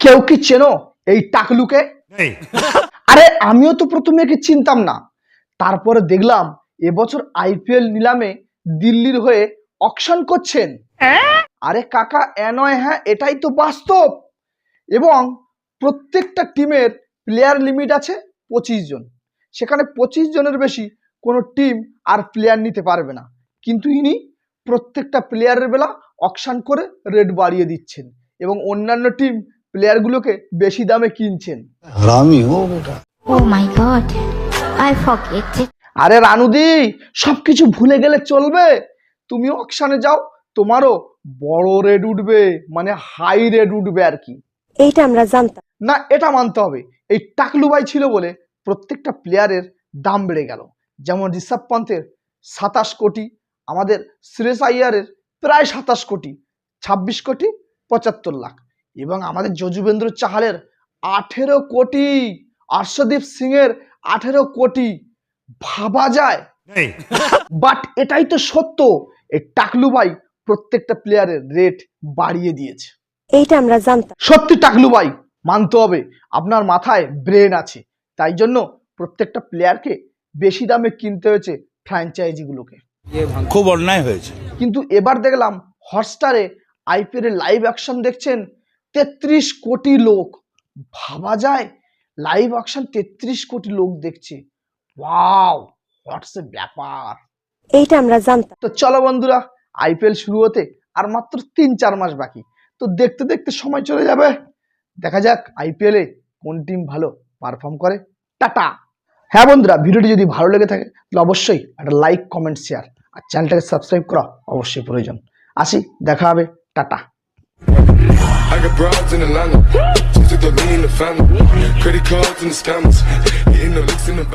কেউ কি চেনো এই টাকলুকে? আরে আমিও তো প্রথমে একে চিনতাম না। তারপরে দেখলাম এবছর আইপিএল নিলামে দিল্লির হয়ে অকশন করছেন। আরে কাকা এ নয় হ্যাঁ এটাই তো বাস্তব। এবং প্রত্যেকটা টিমের প্লেয়ার লিমিট আছে পঁচিশ জন। সেখানে পঁচিশ জনের বেশি কোনো টিম আর প্লেয়ার নিতে পারবে না। কিন্তু ইনি প্রত্যেকটা প্লেয়ারের বেলা অকশান করে রেট বাড়িয়ে দিচ্ছেন। এবং অন্যান্য টিম প্লেয়ারগুলোকে বেশি দামে কিনছেন। oh oh আরে রানুদি সবকিছু ভুলে গেলে চলবে। তুমি অকশানে যাও তোমারও বড় রেড উঠবে মানে হাই রেড উঠবে আর কি। এইটা আমরা জানতাম। না এটা মানতে হবে। এই টাকলুবাই ছিল বলে প্রত্যেকটা প্লেয়ারের দাম বেড়ে গেল। যেমন ঋষভ পন্থের সাতাশ কোটি আমাদের শ্রেষ আইয়ারের প্রায় সাতাশ কোটি ছাব্বিশ কোটি পঁচাত্তর লাখ। এবং আমাদের যজুবেন্দ্র চাহালের আঠেরো কোটি হর্ষদীপ সিংয়ের আঠেরো কোটি ভাবা যায়। বাট এটাই তো সত্য এই টাকলু ভাই প্রত্যেকটা প্লেয়ারের রেট বাড়িয়ে দিয়েছে। এইটা আমরা জানতাম। সত্যি টাকলু ভাই মানতে হবে আপনার মাথায় ব্রেন আছে। তাই জন্য প্রত্যেকটা প্লেয়ারকে বেশি দামে কিনতে হয়েছে ফ্র্যাঞ্চাইজিগুলোকে খুব অন্যায় হয়েছে। কিন্তু এবার দেখলাম হটস্টারে আইপিএল এর লাইভ অ্যাকশন দেখছেন তেত্রিশ কোটি লোক। ভাবা যায় লাইভ অ্যাকশন তেত্রিশ কোটি লোক দেখছে। ওয়াও হোয়াটস এ ব্যাপার? এইটা আমরা জানতাম। তো চলো বন্ধুরা আইপিএল শুরু হতে আর মাত্র তিন চার মাস বাকি। তো দেখতে দেখতে সময় চলে যাবে। দেখা যাক আইপিএল এ কোন টিম ভালো পারফর্ম করে। টাটা! হ্যাঁ বন্ধুরা ভিডিওটি যদি ভালো লেগে থাকে তাহলে অবশ্যই একটা লাইক কমেন্ট শেয়ার আর চ্যানেলটাকে সাবস্ক্রাইব করা অবশ্যই প্রয়োজন। আসি দেখা হবে। Tata! I got broads in Atlanta. Just took the lean, the family. Credit cards and the scammers. Hitting the licks in the back.